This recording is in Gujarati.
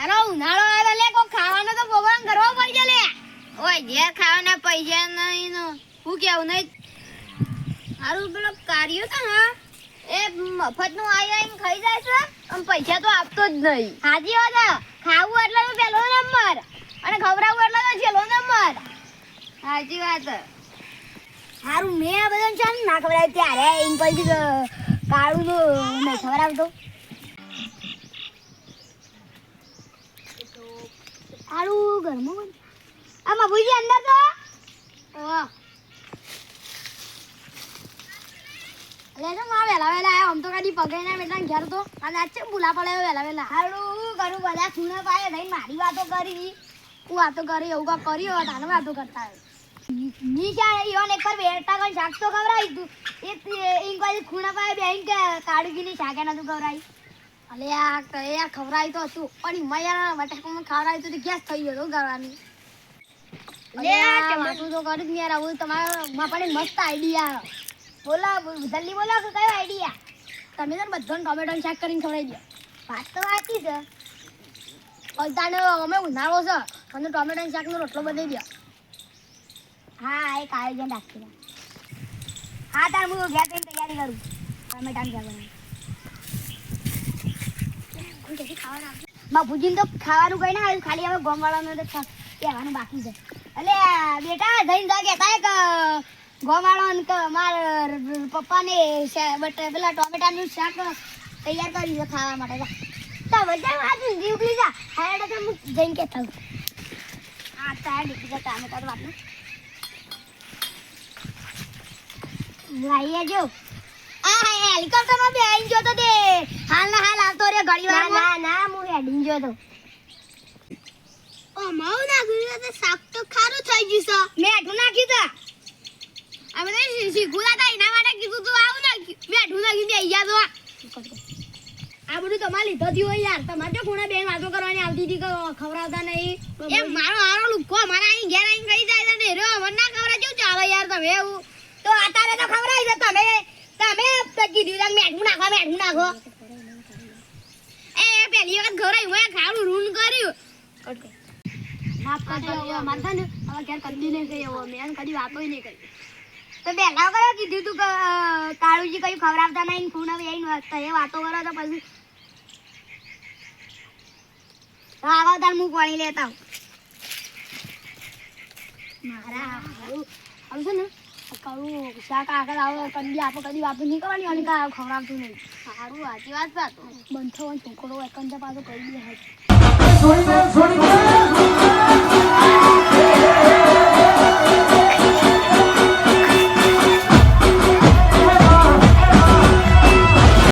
હારો ઉનાળો આવે લે કો ખાવાનો તો પ્રોગ્રામ કરવો પડશે લે. ઓય, જે ખાવાના પૈસા નહીં નો. હું કેવું નહીં? હારું પેલો કાર્યો તો, હા, એ મફતનું આઈ આઈને ખાઈ જાય છે અને પૈસા તો આપતો જ નહીં. હાજી વાત, ખાવું એટલે તો પેલો નંબર, અને ખવડાવવું એટલે તો છેલ્લો નંબર. હાજી વાત. સારું મેં આ બધાને ચાલ ના ખવડાવ્યું, ત્યારે એમ પછી કાળું તો નહીં ખવડાવતો હારું ઘરમાં કોણ? આ મભુજી અંદર તો? ઓહ. લે તો માં વેલા વેલા આયો? આમ તો કદી પગે ના બેટા ઘેર તો. અને ભૂલા પડે વેલા વેલા હારું બધા ખૂણે પાયે નહીં મારી વાતો કરી. હું વાતો કરી, એવું કાંઈ કરી આને વાતો કરતા હોય. નીચા યોન એક પર બેટા કોઈ શાક તો ખવડાવી તું. એ ઇન કોઈ ખૂણા પાયે બેહીન કે કાળુજીની શાકે નતું ખવડાવી. અલે આ કયા ખવરાય તો હતું પણ મયાના બટાકામાં ખવડાવી તો ગેસ થઈ ગયો તો કરવાની લે માથું તો કરી જ યાર આવું તમારા પણ મસ્ત આઈડિયા બોલો જલ્દી બોલો કે કયો આઈડિયા તમે તો બધાને ટોમેટો શાક કરીને ખવડાવી દો. વાત તો વાતી છે. પલતાને અમે ઉનાળો છે મને ટોમેટોનું શાકનો રોટલો બનાવી દો. હા એક આયોજન રાખી હા તાર હું ઘેર તૈયારી કરું. ટમેટાનું શાક બનાવવાનું બાપુજીને તો ખાવાનું કઈ ના આવ્યું, ખાલી હવે ગોમવાળાનું તો કહેવાનું બાકી છે એટલે બેટા જઈને જા કહેતા કે ગોમવાળાને કે મારા પપ્પાને બટ, પેલા ટોમેટાનું શાક તૈયાર કરી છે ખાવા માટે. તો બધા વાત જીવલી જા હાડે તો હું જઈને કહેતા હોઉં. હા તારે નીકળી જા ટામેટા વાપરું. લાઈએ જો હેલિકોપ્ટરમાં બેહીને ગયો તો તે. હાલ ના હાલ આવતો રે ઘડી ના ના હું હેડીને ગયો તો. ઓ માઉ નાખ્યું તો શાક તો ખારું થઈ ગયું છે. મેઠું નાખ્યું તા. અમે તો શીખું હતા એના માટે કીધું તું આવું નાખ્યું મેઠું નાખ્યું બે ગયા તો આ. બધું તમારે લીધો થયું હોય યાર. તમારે જો ખૂણા બેન વાતો કરવાની આવતી હતી ખવડાવતા નહીં. એ મારો હારો લુખો મારા અહીં ઘેર આવીને કહી જાય ને રે મને ના ખવડાવ કેવું ચાલે યાર તમે એવું? તો અત્યારે તો ખવડાવી દે તમે તમે તો કીધું તા મેઠું નાખો. એ પેલી વખત ઘરે મેં ખાવાનું રૂન કર્યું. માફ કરજો હવે ને હવે ઘેર કદી નહીં કહી હવે મેં કદી વાતો નહીં કરી. તો પહેલા કયો કીધું તું કે કાળુજી કયું ખવડાવતા નહીં ખૂણા બેહીને તો એ વાતો કરો તો પછી. તાર હું પાણી લેતા મારા આવું ને કરું શાક આગળ આવે, કદી આપણે કદી વાતો નહીં કરવાની અને કાંઈ ખવડાવતું નહીં. સારું, સાચી વાત છે. આ તો બંધો છોકરો એકંદર પાછો કરી દે.